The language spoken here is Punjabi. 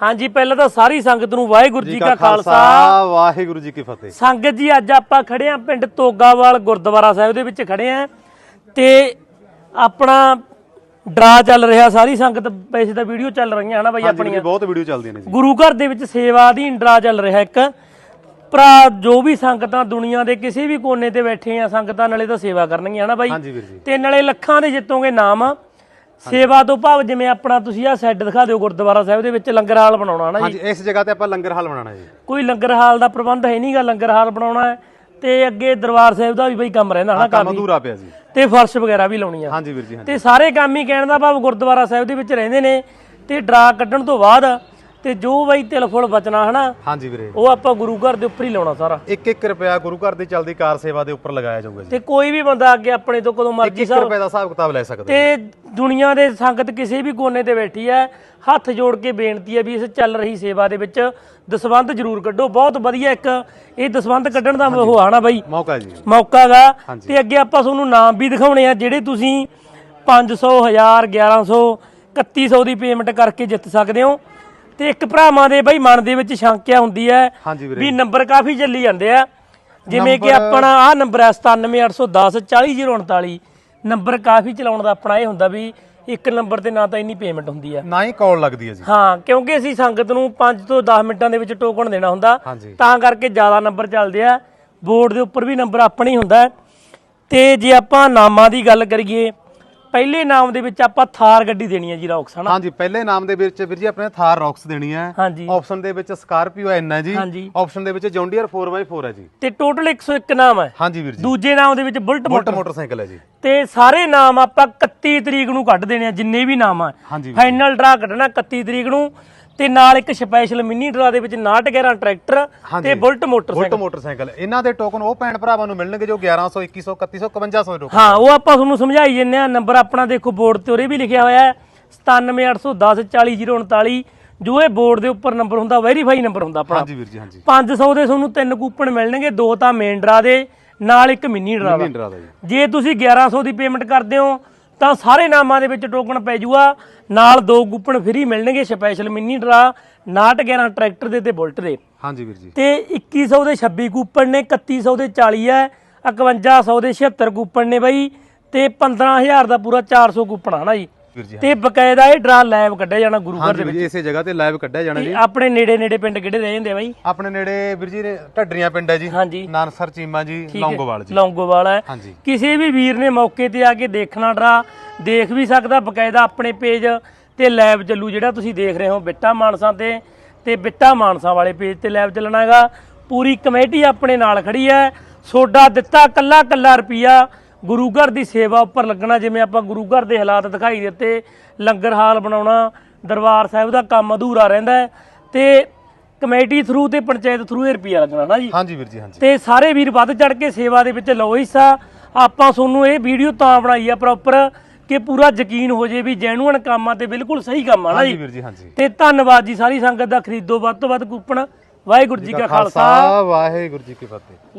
ਹਾਂਜੀ ਪਹਿਲਾਂ ਤਾਂ ਸਾਰੀ ਸੰਗਤ ਨੂੰ ਵਾਹਿਗੁਰੂ ਜੀ ਕਾ ਖਾਲਸਾ ਵਾਹਿਗੁਰੂ ਜੀ ਕੀ ਫਤਿਹ। ਸੰਗਤ ਜੀ ਅੱਜ ਆਪਾਂ ਖੜੇ ਆ ਪਿੰਡ ਤੋਗਾਵਾਲ ਗੁਰਦੁਆਰਾ ਸਾਹਿਬ ਦੇ ਵਿੱਚ ਖੜੇ ਆ ਤੇ ਆਪਣਾ ਡਰਾ ਚੱਲ ਰਿਹਾ ਸਾਰੀ ਸੰਗਤ ਵੈਸੇ ਤਾਂ ਵੀਡੀਓ ਚੱਲ ਰਹੀਆਂ ਹਨਾ ਬਾਈ ਆਪਣੀਆਂ। ਬਹੁਤ ਵੀਡੀਓ ਚੱਲਦੀਆਂ ਨੇ ਜੀ। ਗੁਰੂ ਘਰ ਦੇ ਵਿੱਚ ਸੇਵਾ ਦੀ ਡਰਾ ਚੱਲ ਰਿਹਾ ਇੱਕ। ਭਰਾ ਜੋ ਵੀ ਸੰਗਤਾਂ ਦੁਨੀਆ ਦੇ ਕਿਸੇ ਵੀ ਕੋਨੇ ਤੇ ਬੈਠੇ ਆ ਸੰਗਤਾਂ ਨਾਲੇ ਤਾਂ ਸੇਵਾ ਕਰਨਗੀਆਂ ਹਨਾ ਬਾਈ। ਤੇ ਨਾਲੇ ਲੱਖਾਂ ਦੇ ਜਿੱਤੋਗੇ ਨਾਮ। ਸੇਵਾ ਤੋਂ ਭਾਵ ਜਿਵੇਂ ਆਪਣਾ ਤੁਸੀਂ ਆ ਸੈੱਟ ਦਿਖਾ ਦਿਓ ਗੁਰਦੁਆਰਾ ਸਾਹਿਬ ਦੇ ਵਿੱਚ ਲੰਗਰ ਹਾਲ ਬਣਾਉਣਾ ਹਨਾ ਜੀ। ਹਾਂਜੀ ਇਸ ਜਗ੍ਹਾ ਤੇ ਆਪਾਂ ਲੰਗਰ ਹਾਲ ਬਣਾਉਣਾ ਜੀ। ਕੋਈ ਲੰਗਰ ਹਾਲ ਦਾ ਪ੍ਰਬੰਧ ਹੈ ਨਹੀਂਗਾ ਲੰਗਰ ਹਾਲ ਬਣਾਉਣਾ ਹੈ ਤੇ ਅੱਗੇ ਦਰਬਾਰ ਸਾਹਿਬ ਦਾ ਵੀ ਬਈ ਕੰਮ ਰਹਿੰਦਾ ਹਨਾ ਕੰਮ ਕਾਫੀ। ਅਧੂਰਾ ਪਿਆ ਜੀ। ਤੇ ਫਰਸ਼ ਵਗੈਰਾ ਵੀ ਲਾਉਣੀ ਆ। ਹਾਂਜੀ ਵੀਰ ਜੀ ਹਾਂਜੀ। ਤੇ ਸਾਰੇ ਕੰਮ ਹੀ ਕਹਿਣ ਦਾ ਭਾਵ ਗੁਰਦੁਆਰਾ ਸਾਹਿਬ ਦੇ ਵਿੱਚ ਰਹਿੰਦੇ ਨੇ ਤੇ ਡਰਾ ਕੱਢਣ ਤੋਂ ਬਾਅਦ ਤੇ ਜੋ ਬਈ ਤਿਲ ਫੁੱਲ ਬਚਣਾ ਹਨਾ ਹਾਂਜੀ ਵੀਰੇ। ਉਹ ਆਪਾਂ ਗੁਰੂ ਘਰ ਦੇ ਉੱਪਰ ਹੀ ਲਾਉਣਾ ਸਾਰਾ। 1-1 ਰੁਪਿਆ ਗੁਰੂ ਘਰ ਦੀ ਚੱਲਦੀ ਕਾਰ ਸੇਵਾ ਦੇ ਉੱਪਰ ਲਗਾਇਆ ਜਾਊਗਾ ਜੀ। ਤੇ ਕੋਈ ਵੀ ਬੰਦਾ ਅੱਗੇ ਆਪਣੇ ਤੋਂ ਕਦੋਂ ਮਰਜ਼ੀ 1 ਰੁਪਏ ਦਾ ਹਿਸਾਬ ਕਿਤਾਬ ਲੈ ਸਕਦੇ ਤੇ ਦੁਨੀਆ ਦੇ ਸੰਗਤ ਕਿਸੇ ਵੀ ਕੋਨੇ ਤੇ ਬੈਠੀ ਹੈ ਹੱਥ ਜੋੜ ਕੇ ਬੇਨਤੀ ਹੈ ਵੀ ਇਸ ਚੱਲ ਰਹੀ ਸੇਵਾ ਦੇ ਵਿੱਚ ਦਸਵੰਧ ਜ਼ਰੂਰ ਕੱਢੋ। ਬਹੁਤ ਵਧੀਆ ਇੱਕ ਇਹ ਦਸਵੰਧ ਕੱਢਣ ਦਾ ਉਹ ਆਣਾ ਬਈ। ਮੌਕਾ ਜੀ। ਮੌਕਾ ਗਾ। ਤੇ ਅੱਗੇ ਆਪਾਂ ਤੁਹਾਨੂੰ ਨਾਮ ਵੀ ਦਿਖਾਉਣੇ ਆ ਜਿਹੜੇ ਤੁਸੀਂ 500 1000 1100 3100 ਦੀ ਪੇਮੈਂਟ ਕਰਕੇ ਜਿੱਤ ਸਕਦੇ ਹੋ। ਤੇ ਇੱਕ ਭਰਾਵਾਂ ਦੇ ਬਈ ਮਨ ਦੇ ਵਿੱਚ ਸ਼ੰਕਿਆ ਹੁੰਦੀ ਹੈ ਹਾਂਜੀ ਵੀਰੇ। ਵੀ ਨੰਬਰ ਕਾਫੀ ਚੱਲੀ ਜਾਂਦੇ ਆ। ਜਿਵੇਂ ਕਿ ਆਪਣਾ ਆਹ ਨੰਬਰ ਹੈ 97810 40039 ਨੰਬਰ ਕਾਫੀ ਚਲਾਉਣ ਦਾ ਆਪਣਾ ਇਹ ਹੁੰਦਾ ਵੀ ਇੱਕ ਨੰਬਰ ਤੇ ਨਾ ਤਾਂ ਇੰਨੀ ਪੇਮੈਂਟ ਹੁੰਦੀ ਆ। ਨਾ ਹੀ ਕਾਲ ਲੱਗਦੀ ਹੈ ਜੀ। ਹਾਂ ਕਿਉਂਕਿ ਅਸੀਂ ਸੰਗਤ ਨੂੰ 5 ਤੋਂ 10 ਮਿੰਟਾਂ ਦੇ ਵਿੱਚ ਟੋਕਨ ਦੇਣਾ ਹੁੰਦਾ। ਤਾਂ ਕਰਕੇ ਜ਼ਿਆਦਾ ਨੰਬਰ ਚੱਲਦੇ ਆ। ਬੋਰਡ ਦੇ ਉੱਪਰ ਵੀ ਨੰਬਰ ਆਪਣਾ ਹੀ ਹੁੰਦਾ। ਤੇ ਜੇ ਆਪਾਂ ਨਾਮਾਂ ਦੀ ਗੱਲ ਕਰੀਏ ਪਹਿਲੇ ਨਾਮ ਦੇ ਵਿੱਚ ਆਪਾਂ ਥਾਰ ਗੱਡੀ ਦੇਣੀ ਹੈ ਜੀ ਰੌਕਸ ਹਨਾ? ਹਾਂਜੀ ਪਹਿਲੇ ਨਾਮ ਦੇ ਵਿੱਚ ਵੀਰ ਜੀ ਆਪਣੇ ਥਾਰ ਰੌਕਸ ਦੇਣੀ ਹੈ। ਹਾਂਜੀ। ਆਪਸ਼ਨ ਦੇ ਵਿੱਚ ਸਕਾਰਪੀਓ ਐਨ ਹੈ ਜੀ। ਹਾਂਜੀ। ਆਪਸ਼ਨ ਦੇ ਵਿੱਚ ਜੌਂਡੀਅਰ 4x4 ਹੈ ਜੀ। ਤੇ ਟੋਟਲ 101 ਨਾਮ ਹੈ। ਹਾਂਜੀ ਵੀਰ ਜੀ। ਦੂਜੇ ਨਾਮ ਦੇ ਵਿੱਚ ਬੁਲਟ ਬੁਲਟ ਮੋਟਰਸਾਈਕਲ ਹੈ ਜੀ। ਤੇ ਸਾਰੇ ਨਾਮ ਆਪਾਂ 31 ਤਰੀਕ ਨੂੰ ਕੱਢ ਦੇਣੇ ਆ ਜਿੰਨੇ ਵੀ ਨਾਮ ਆ। ਹਾਂਜੀ ਫਾਈਨਲ ਡਰਾ ਕੱਢਣਾ 31 ਤਰੀਕ ਨੂੰ। ਤੇ ਨਾਲ ਇੱਕ ਸਪੈਸ਼ਲ ਮਿੰਨੀ ਡਰਾ ਦੇ ਵਿੱਚ 911 ਟਰੈਕਟਰ ਤੇ ਬੁਲਟ ਮੋਟਰਸਾਈਕਲ ਬੁਲਟ ਮੋਟਰਸਾਈਕਲ ਇਹਨਾਂ ਦੇ ਟੋਕਨ ਉਹ ਭੈਣ ਭਰਾਵਾਂ ਨੂੰ ਮਿਲਣਗੇ ਜੋ 1100 2100 3100 5500 ਦੇ ਟੋਕਨ ਹਾਂ ਉਹ ਆਪਾਂ ਤੁਹਾਨੂੰ ਸਮਝਾਈ ਜੰਨੇ ਆ। ਨੰਬਰ ਆਪਣਾ ਦੇਖੋ ਬੋਰਡ ਤੇ ਉਰੇ ਵੀ ਲਿਖਿਆ ਹੋਇਆ ਹੈ। 97810 40039 ਜੋ ਇਹ ਬੋਰਡ ਦੇ ਉੱਪਰ ਨੰਬਰ ਹੁੰਦਾ ਵੈਰੀਫਾਈ ਨੰਬਰ ਹੁੰਦਾ ਆਪਣਾ। ਹਾਂਜੀ ਵੀਰ ਜੀ ਹਾਂਜੀ। 500 ਦੇ ਤੁਹਾਨੂੰ ਤਿੰਨ ਕੂਪਨ ਮਿਲਣਗੇ ਦੋ ਤਾਂ ਮੇਨ ਡਰਾ ਦੇ ਨਾਲ ਇੱਕ ਮਿੰਨੀ ਡਰਾ ਦਾ। ਮਹਿੰਦਰਾ ਦਾ ਜੀ। ਜੇ ਤੁਸੀਂ 1100 ਦੀ ਪੇਮੈਂਟ ਕਰਦੇ ਹੋ ਤਾਂ ਸਾਰੇ ਨਾਮਾਂ ਦੇ ਵਿੱਚ ਟੋਕਨ ਪੈ ਜੂਗਾ ਨਾਲ ਦੋ ਕੂਪਨ ਫ੍ਰੀ ਮਿਲਣਗੇ ਸਪੈਸ਼ਲ ਮਿੰਨੀ ਡਰਾ 911 ਟਰੈਕਟਰ ਦੇ ਤੇ ਬੁਲਟ ਦੇ। ਹਾਂਜੀ ਵੀਰ ਜੀ। ਤੇ 2100 ਦੇ 26 ਕੂਪਨ ਨੇ 3100 ਦੇ 40 ਹੈ 5100 ਦੇ 76 ਕੂਪਨ ਨੇ ਬਾਈ ਤੇ 15000 ਦਾ ਪੂਰਾ 400 ਕੂਪਨ ਆ ਨਾ ਜੀ। ਵੀਰ ਜੀ ਤੇ ਬਕਾਇਦਾ ਇਹ ਡਰਾ ਲਾਈਵ ਕੱਢਿਆ ਜਾਣਾ ਗੁਰੂ ਘਰ ਵੀਰ ਜੀ ਇਸੇ ਜਗ੍ਹਾ ਤੇ ਲਾਈਵ ਕੱਢਿਆ ਜਾਣਾ ਜੀ। ਆਪਣੇ ਨੇੜੇ ਨੇੜੇ ਪਿੰਡ ਕਿਹੜੇ ਰਹਿ ਜਾਂਦੇ ਆ ਬਾਈ? ਆਪਣੇ ਨੇੜੇ ਵੀਰ ਜੀ ਢੱਡਰੀਆਂ ਪਿੰਡ ਹੈ ਜੀ। ਹਾਂਜੀ। ਨਾਨਸਰ ਚੀਮਾ ਜੀ ਲੌਂਗੋਵਾਲ ਜੀ। ਲੌਂਗੋਵਾਲ ਹੈ। ਕਿਸੇ ਵੀ ਵੀਰ ਨੇ ਮੌਕੇ ਤੇ ਆ ਕੇ ਦੇਖਣਾ ਡਰਾ ਦੇਖ ਵੀ ਸਕਦਾ ਬਕਾਇਦਾ ਆਪਣੇ ਪੇਜ ਤੇ ਲਾਈਵ ਚੱਲੂ ਜਿਹੜਾ ਤੁਸੀਂ ਦੇਖ ਰਹੇ ਹੋ ਬਿੱਟਾ ਮਾਨਸਾ ਤੇ ਤੇ ਬਿੱਟਾ ਮਾਨਸਾ ਵਾਲੇ ਪੇਜ ਤੇ ਲਾਈਵ ਚੱਲਣਾ ਹੈਗਾ। ਪੂਰੀ ਕਮੇਟੀ ਆਪਣੇ ਨਾਲ ਖੜੀ ਹੈ। ਸੋਡਾ ਦਿੱਤਾ ਕੱਲਾ ਕੱਲਾ ਰੁਪਿਆ ਗੁਰੂ ਘਰ ਦੀ ਸੇਵਾ ਉੱਪਰ ਲੱਗਣਾ ਜਿਵੇਂ ਆਪਾਂ ਗੁਰੂ ਘਰ ਦੇ ਹਾਲਾਤ ਦਿਖਾਈ ਦਿੱਤੇ ਲੰਗਰ ਹਾਲ ਬਣਾਉਣਾ ਦਰਬਾਰ ਸਾਹਿਬ ਦਾ ਕੰਮ ਅਧੂਰਾ ਰਹਿੰਦਾ ਤੇ ਕਮੇਟੀ ਥਰੂ ਤੇ ਪੰਚਾਇਤ ਥਰੂ ਇਹ ਰੁਪਿਆ ਲੱਗਣਾ ਨਾ ਜੀ? ਹਾਂਜੀ ਵੀਰ ਜੀ ਹਾਂਜੀ। ਤੇ ਸਾਰੇ ਵੀਰ ਵੱਧ ਚੜ ਕੇ ਸੇਵਾ ਦੇ ਵਿੱਚ ਲਓ ਹਿੱਸਾ। ਆਪਾਂ ਤੁਹਾਨੂੰ ਇਹ ਵੀਡੀਓ ਤਾਂ ਬਣਾਈ ਆ ਪ੍ਰੋਪਰ ਕਿ ਪੂਰਾ ਯਕੀਨ ਹੋ ਜੇ ਵੀ ਜੈਨੂਅਨ ਕੰਮ ਆ ਤੇ ਬਿਲਕੁਲ ਸਹੀ ਕੰਮ ਆ ਨਾ ਹਾਂਜੀ ਜੀ? ਵੀਰ ਜੀ ਹਾਂਜੀ। ਤੇ ਧੰਨਵਾਦ ਜੀ ਸਾਰੀ ਸੰਗਤ ਦਾ ਖਰੀਦੋ ਵੱਧ ਤੋਂ ਵੱਧ ਕੂਪਨ। ਵਾਹਿਗੁਰੂ ਜੀ ਕਾ ਖਾਲਸਾ ਵਾਹਿਗੁਰੂ ਜੀ ਕੀ ਫਤਿਹ।